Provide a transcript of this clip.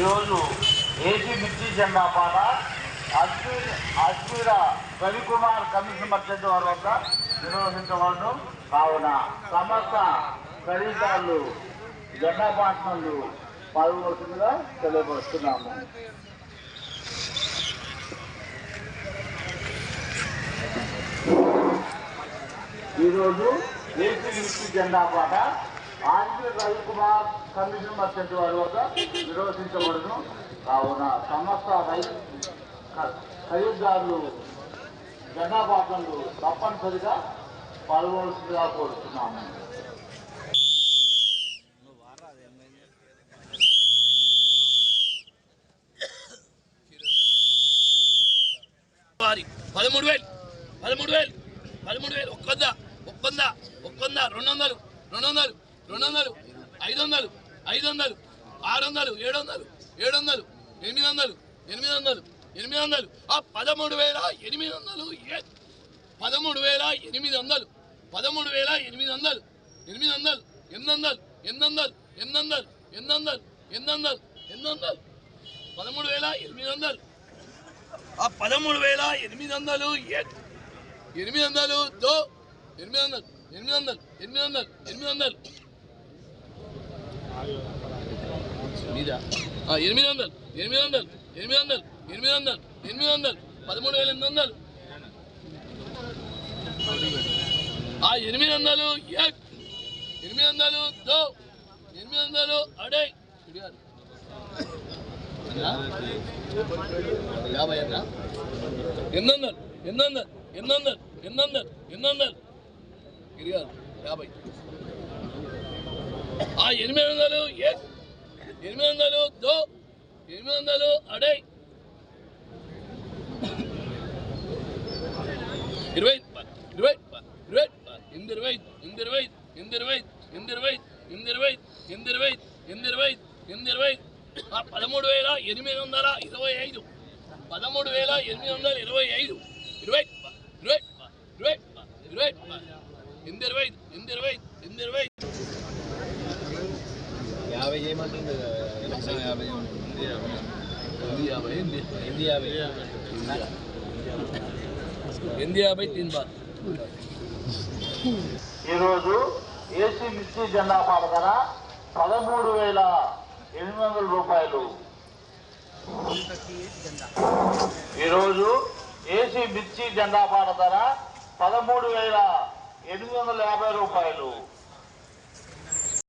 ఈరోజు ఏసీ మిర్చి జెండా పాట అజ్మీర్ అజ్మీర రవికుమార్ కమిషన్ మధ్య వారి వద్ద నిర్వహించబడడం కావున సమస్త ఖరీదారులు జెండా పాటలు పాల్గొంటుందిగా తెలియపరుస్తున్నాము. ఈరోజు ఏసీ మిర్చి జెండా పాట ఆంధ్ర రవి కుమార్ కమిషన్ మధ్య వారి వద్ద నిర్వహించబడును. కావున సమస్త రైతు ఖ- ఖరీదారులు జెండా తప్పనిసరిగా పాల్గొనవలసిందిగా కోరుతున్నాము వారి పదమూడు వేలు పదమూడు వేలు పదమూడు వేలు ఒక్కొంద ఒక్కొంద ఒక్కొంద రెండు వందలు రెండు వందలు. రెండు వందలు ఐదు వందలు ఐదు వందలు ఆరు వందలు ఏడు వందలు ఏడు వందలు ఎనిమిది వందలు ఎనిమిది వందలు ఎనిమిది వందలు ఆ పదమూడు వేల ఎనిమిది వందలు పదమూడు వేల ఎనిమిది వందలు పదమూడు వేల ఎనిమిది వందలు ఎనిమిది వందలు ఎనిమిది వందలు ఎనిమిది వందలు ఎనిమిది వందలు ఎనిమిది వందలు ఎనిమిది వందలు ఎనిమిది వందలు పదమూడు వేల ఎనిమిది వందలు ఆ పదమూడు వేల ఎనిమిది వందలు ఎనిమిది వందలు దో ఎనిమిది వందలు ఎనిమిది వందలు ఎనిమిది వందలు ఎనిమిది వందలు మీరా ఆ, ఎనిమిది వందలు ఎనిమిది వందలు ఎనిమిది వందలు ఎనిమిది వందలు ఎనిమిది వందలు పదమూడు వేల ఎనిమిది వందలు ఆ ఎనిమిది వందలు ఏ ఎనిమిది వందలు దో ఎనిమిది వందలు అడే ఇడియారు. యాభై అన్నా ఎనిమిది వందలు ఎనిమిది వందలు ఎనిమిది వందలు ఎనిమిది వందలు ఎనిమిది వందలు ఇరిగారు యాభై ఆ ఎనిమిది వందలు ఏ ఎనిమిది వందలు దో ఎనిమిది వందలు అడై ఇరవై ఇరవై ఇరవై ఎనిమిది ఇరవై ఎనిమిది ఇరవై ఎనిమిది ఇరవై ఎనిమిది ఇరవై ఎనిమిది ఇరవై ఎనిమిది ఇరవై ఎనిమిది ఇరవై ఎనిమిది ఇరవై పదమూడు వేల ఎనిమిది వందల ఇరవై ఐదు పదమూడు వేల ఎనిమిది వందల ఇరవై ఐదు ఇరవై ఇరవై ఇరవై ఇరవై ఎనిమిది ఇరవై ఎనిమిది ఇరవై ఎనిమిది ఇరవై యాభై చేయమంటుంది ఎలక్షన్ యాభై ఎనిమిది యాభై ఎనిమిది ఎనిమిది యాభై ఎనిమిది యాభై తీన్ బాత్ ఈరోజు ఏసీ మిర్చి జెండా పాట ధర పదమూడు వేల ఎనిమిది వందల రూపాయలు. ఈరోజు ఏసీ మిర్చి జెండా పాట ధర పదమూడు వేల ఎనిమిది వందల యాభై రూపాయలు.